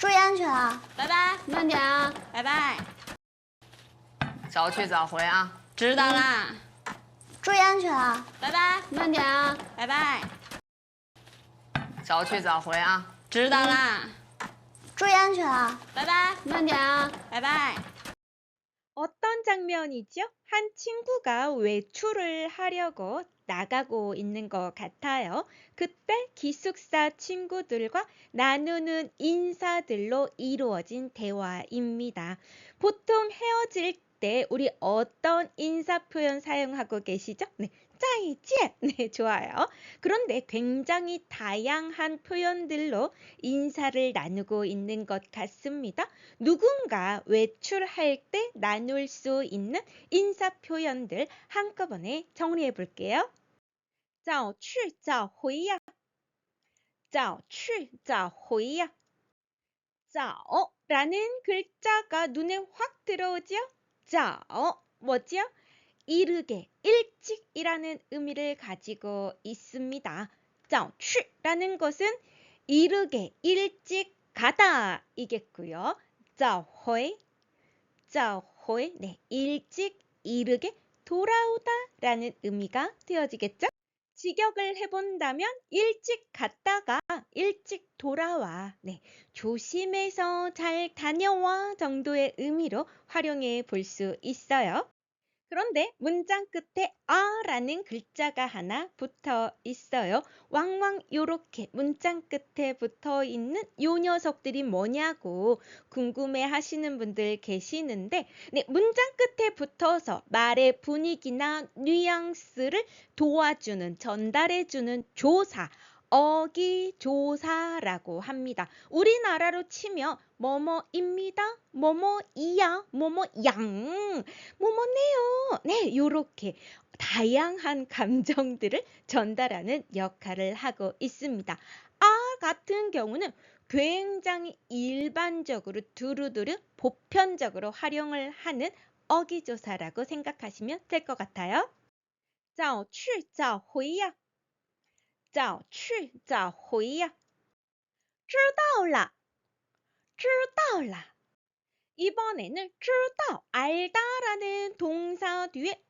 注意安全啊！拜拜，慢点啊，拜拜。早去早回啊！知道啦，注意安全啊！拜拜，慢点啊，拜拜。早去早回啊！知道啦，注意安全啊！拜拜，慢点啊，拜拜。 어떤 장면이죠? 한 친구가 외출을 하려고 나가고 있는 것 같아요. 그때 기숙사 친구들과 나누는 인사들로 이루어진 대화입니다. 보통 헤어질 때 우리 어떤 인사 표현 사용하고 계시죠? 네. 再见. 네, 좋아요. 그런데 굉장히 다양한 표현들로 인사를 나누고 있는 것 같습니다. 누군가 외출할 때 나눌 수 있는 인사 표현들 한꺼번에 정리해 볼게요. 早去早回呀.早去早回呀. 早라는 글자가 눈에 확 들어오죠? 早 뭐죠? 이르게, 일찍이라는 의미를 가지고 있습니다. 早去라는 것은 이르게, 일찍 가다 이겠고요. 早回, 早回, 네, 일찍 이르게 돌아오다 라는 의미가 되어지겠죠? 직역을 해본다면 일찍 갔다가 일찍 돌아와. 네, 조심해서 잘 다녀와 정도의 의미로 활용해 볼 수 있어요. 그런데 문장 끝에 아라는 글자가 하나 붙어 있어요. 왕왕 요렇게 문장 끝에 붙어 있는 요 녀석들이 뭐냐고 궁금해 하시는 분들 계시는데 네, 문장 끝에 붙어서 말의 분위기나 뉘앙스를 도와주는 전달해 주는 조사 어기조사라고 합니다. 우리나라로 치면 뭐뭐입니다, 뭐뭐이야, 뭐뭐양, 뭐뭐네요. 네, 요렇게 다양한 감정들을 전달하는 역할을 하고 있습니다. 아 같은 경우는 굉장히 일반적으로 두루두루 보편적으로 활용을 하는 어기조사라고 생각하시면 될 것 같아요. 早去早回呀. 早去早回呀.知道了.知道了. 이번에는 知道, 알다라는 동사 뒤에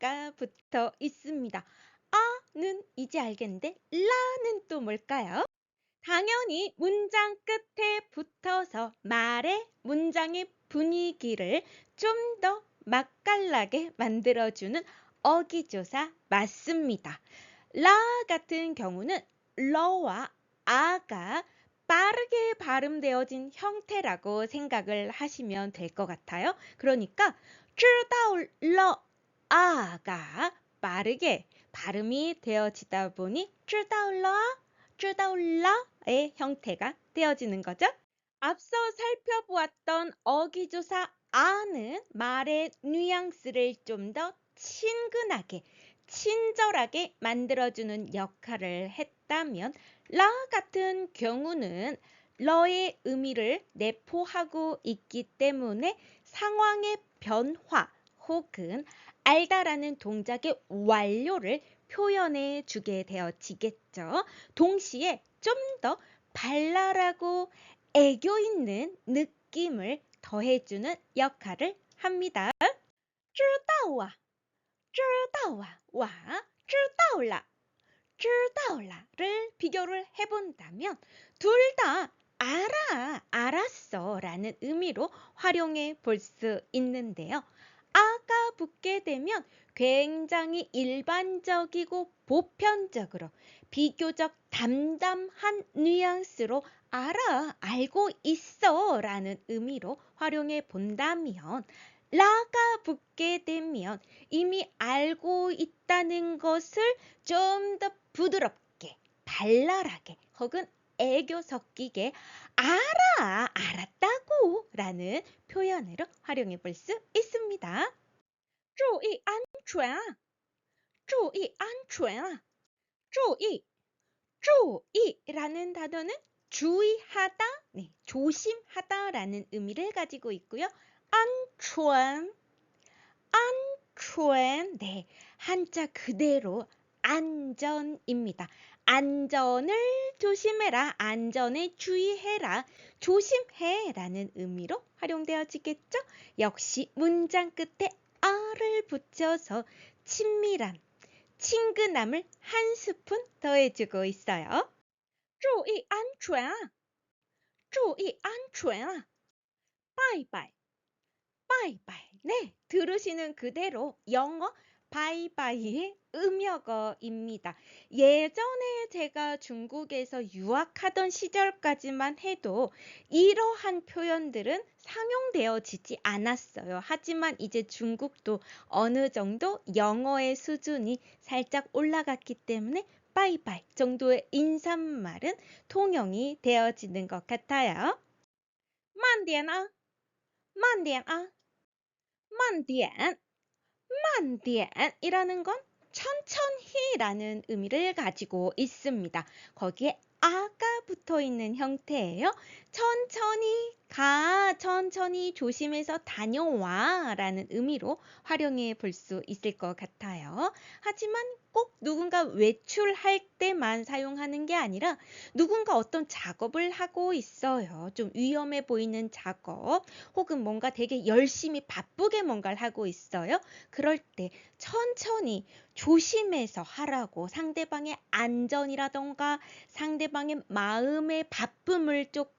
라가 붙어 있습니다. 아는 이제 알겠는데 라는 또 뭘까요? 당연히 문장 끝에 붙어서 말의 문장의 분위기를 좀 더 맛깔나게 만들어주는 어기조사 맞습니다. 라 같은 경우는 러와 아가 빠르게 발음되어진 형태라고 생각을 하시면 될 것 같아요. 그러니까 知道了 아가 빠르게 발음이 되어지다 보니 知道了,知道了의 형태가 되어지는 거죠. 앞서 살펴보았던 어기조사 아는 말의 뉘앙스를 좀 더 친근하게 친절하게 만들어주는 역할을 했다면 라 같은 경우는 러의 의미를 내포하고 있기 때문에 상황의 변화 혹은 알다라는 동작의 완료를 표현해 주게 되어지겠죠. 동시에 좀 더 발랄하고 애교 있는 느낌을 더해주는 역할을 합니다. 知道啊, 知道啊, 와, 知道了, 知道了를 비교를 해본다면 둘 다 알아, 알았어 라는 의미로 활용해 볼 수 있는데요. 아가 붙게 되면 굉장히 일반적이고 보편적으로 비교적 담담한 뉘앙스로 알아, 알고 있어 라는 의미로 활용해 본다면 라가 붙게 되면 이미 알고 있다는 것을 좀 더 부드럽게, 발랄하게 혹은 애교 섞이게 알아, 알았다고 라는 표현으로 활용해 볼 수 있습니다. 주의 안전, 주의 안전, 주의, 주의라는 단어는 주의하다, 네, 조심하다라는 의미를 가지고 있고요. 안촌, 안촌. 네, 한자 그대로 안전입니다. 안전을 조심해라, 안전에 주의해라, 조심해라는 의미로 활용되어지겠죠? 역시 문장 끝에 어를 붙여서 친밀한, 친근함을 한 스푼 더해주고 있어요. 주의 안전, 주의 안전, 바이바이. 바이바이 네 들으시는 그대로 영어 바이바이의 음역어입니다. 예전에 제가 중국에서 유학하던 시절까지만 해도 이러한 표현들은 상용되어지지 않았어요. 하지만 이제 중국도 어느 정도 영어의 수준이 살짝 올라갔기 때문에 바이바이 정도의 인사말은 통용이 되어지는 것 같아요. 慢点啊慢点啊 慢点 만디엔이라는 건 천천히라는 의미를 가지고 있습니다. 거기에 아가 붙어 있는 형태예요. 천천히 가, 천천히 조심해서 다녀와 라는 의미로 활용해 볼 수 있을 것 같아요. 하지만 꼭 누군가 외출할 때만 사용하는 게 아니라 누군가 어떤 작업을 하고 있어요. 좀 위험해 보이는 작업 혹은 뭔가 되게 열심히 바쁘게 뭔가를 하고 있어요. 그럴 때 천천히 조심해서 하라고 상대방의 안전이라던가 상대방의 마음의 바쁨을 조금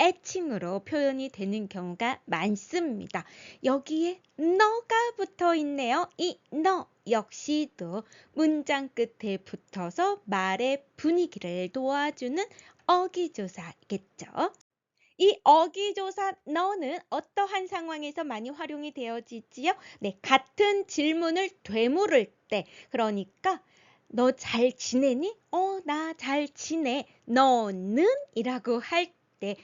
애칭으로 표현이 되는 경우가 많습니다. 여기에 너가 붙어 있네요. 이 너 역시도 문장 끝에 붙어서 말의 분위기를 도와주는 어기조사겠죠. 이 어기조사 너는 어떠한 상황에서 많이 활용이 되어지지요? 네, 같은 질문을 되물을 때, 그러니까 너 잘 지내니? 어, 나 잘 지내. 너는? 이라고 할 때, 는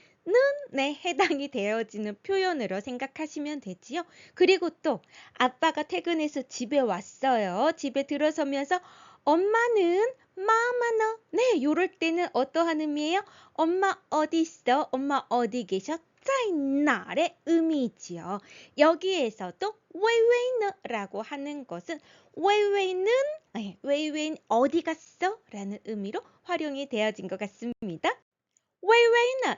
에 해당이 되어지는 표현으로 생각하시면 되지요. 그리고 또 아빠가 퇴근해서 집에 왔어요. 집에 들어서면서 엄마는 마마너 네, 요럴 때는 어떠한 의미예요? 엄마 어디 있어? 엄마 어디 계셔? 在哪의 의미지요. 여기에서도 웨이웨이너라고 하는 것은 웨이웨이는 네, 웨이웨이 어디 갔어? 라는 의미로 활용이 되어진 것 같습니다. 웨이웨이너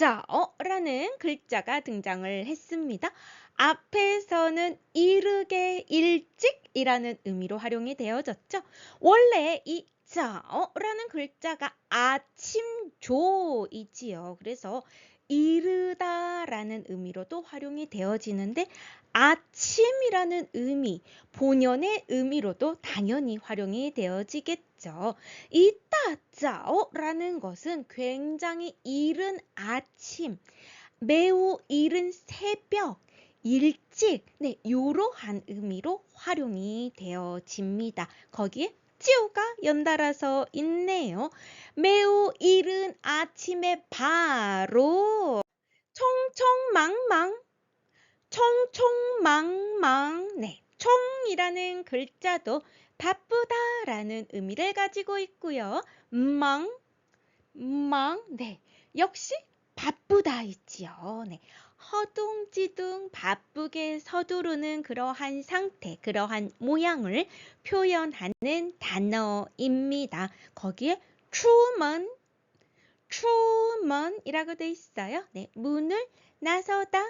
자어 라는 글자가 등장을 했습니다. 앞에서는 이르게 일찍 이라는 의미로 활용이 되어졌죠. 원래 이 자오라는 글자가 아침조이지요. 그래서 이르다 라는 의미로도 활용이 되어지는데 아침이라는 의미, 본연의 의미로도 당연히 활용이 되어지겠죠. 이따자오라는 것은 굉장히 이른 아침, 매우 이른 새벽, 일찍, 네, 이러한 의미로 활용이 되어집니다. 거기에 찌우가 연달아서 있네요. 매우 이른 아침에 바로 총총망망 총총망망 네 총이라는 글자도 바쁘다라는 의미를 가지고 있고요. 망, 망, 네 역시 바쁘다 있지요. 네 허둥지둥 바쁘게 서두르는 그러한 상태, 그러한 모양을 표현하는 단어입니다. 거기에 출문, 출문이라고 돼 있어요. 네, 문을 나서다.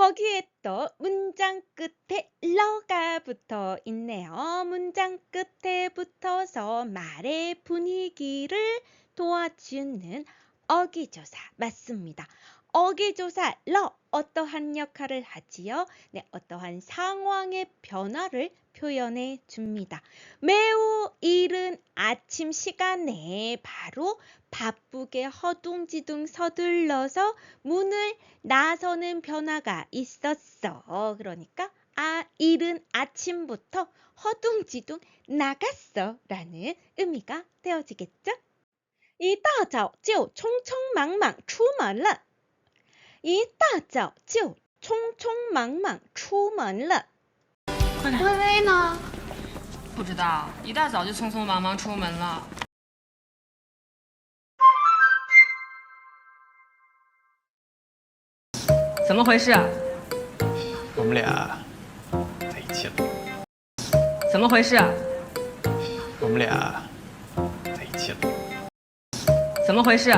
거기에 또 문장 끝에 러가 붙어 있네요. 문장 끝에 붙어서 말의 분위기를 도와주는 어기조사 맞습니다. 어기조사 러 어떠한 역할을 하지요? 네, 어떠한 상황의 변화를 표현해 줍니다. 매우 이른 아침 시간에 바로 바쁘게 허둥지둥 서둘러서 문을 나서는 변화가 있었어. 그러니까 아 이른 아침부터 허둥지둥 나갔어 라는 의미가 되어지겠죠? 一大早就匆匆忙忙出门了。 一大早就匆匆忙忙出门了。微微呢？不知道，一大早就匆匆忙忙出门了。怎么回事？我们俩在一起了。怎么回事？我们俩在一起了。怎么回事？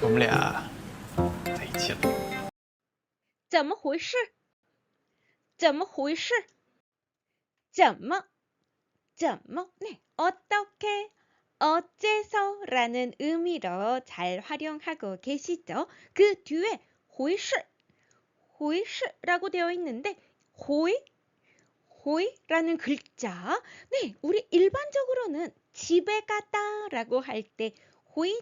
我们俩。 怎么回事？怎么回事？怎么？怎么? 네, 어떻게? 어째서라는 의미로 잘 활용하고 계시죠? 그 뒤에 回事, 回事라고 되어 있는데 回, 回라는 글자. 네, 우리 일반적으로는 집에 가다라고 할 때 回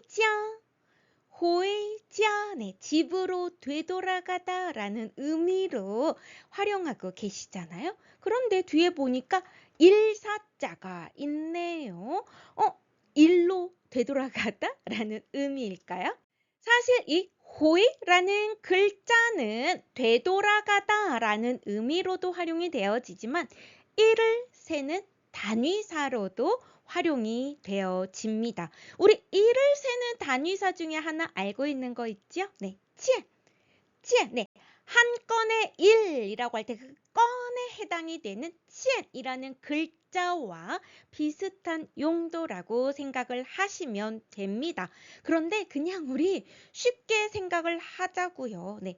호이자 네, 집으로 되돌아가다 라는 의미로 활용하고 계시잖아요. 그런데 뒤에 보니까 일사자가 있네요. 어, 일로 되돌아가다 라는 의미일까요? 사실 이 호이라는 글자는 되돌아가다 라는 의미로도 활용이 되어지지만 이를 세는 단위사로도 활용이 되어집니다. 우리 이를 세는 단위사 중에 하나 알고 있는 거 있죠? 네, 치아, 치아, 네. 한 건의 일이라고 할 때 그 건에 해당이 되는 치엔이라는 글자와 비슷한 용도라고 생각을 하시면 됩니다. 그런데 그냥 우리 쉽게 생각을 하자고요. 네,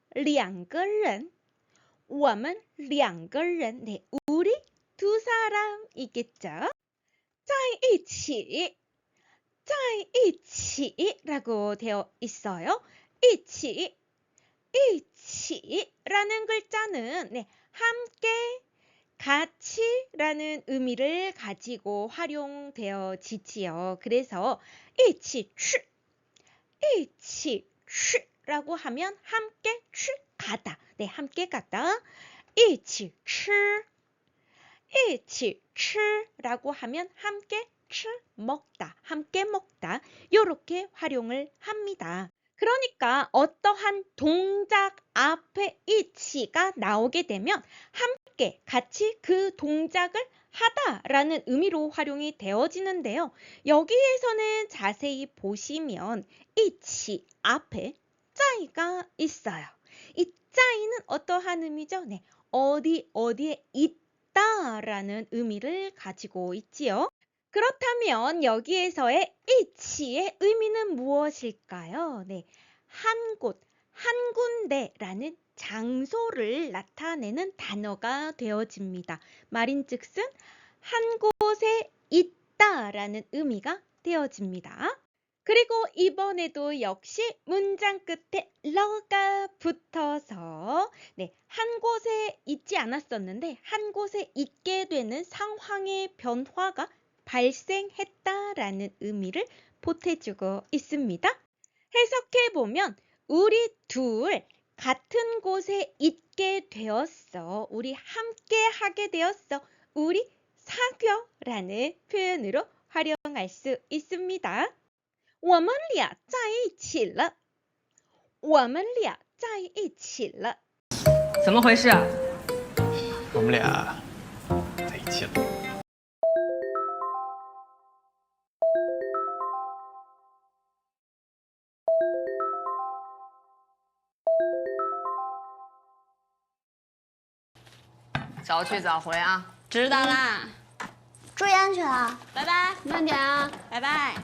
两个人？我们两个人네 우리 두 사람이겠죠? 在一起,在一起라고 되어 있어요. 一起,一起라는 글자는 네, 함께 같이라는 의미를 가지고 활용되어지지요. 그래서 一起去,一起去 라고 하면 함께 去 가다. 네, 함께 가다. 一起吃,一起吃 라고 하면 함께 吃 먹다, 함께 먹다. 요렇게 활용을 합니다. 그러니까 어떠한 동작 앞에 이치가 나오게 되면 함께 같이 그 동작을 하다라는 의미로 활용이 되어지는데요. 여기에서는 자세히 보시면 이치 앞에 짜이가 있어요. 이 짜이는 어떠한 의미죠? 네, 어디 어디에 있다라는 의미를 가지고 있지요. 그렇다면 여기에서의 이치의 의미는 무엇일까요? 네, 한 곳, 한 군데라는 장소를 나타내는 단어가 되어집니다. 말인즉슨 한 곳에 있다라는 의미가 되어집니다. 그리고 이번에도 역시 문장 끝에 러가 붙어서 네, 한 곳에 있지 않았었는데 한 곳에 있게 되는 상황의 변화가 발생했다라는 의미를 보태주고 있습니다. 해석해 보면 우리 둘 같은 곳에 있게 되었어. 우리 함께 하게 되었어. 우리 사귀어라는 표현으로 활용할 수 있습니다. 我们俩在一起了.我们俩在一起了.怎么回事啊？我们俩在一起了。早去早回啊！知道啦，注意安全啊！拜拜，慢点啊，拜拜。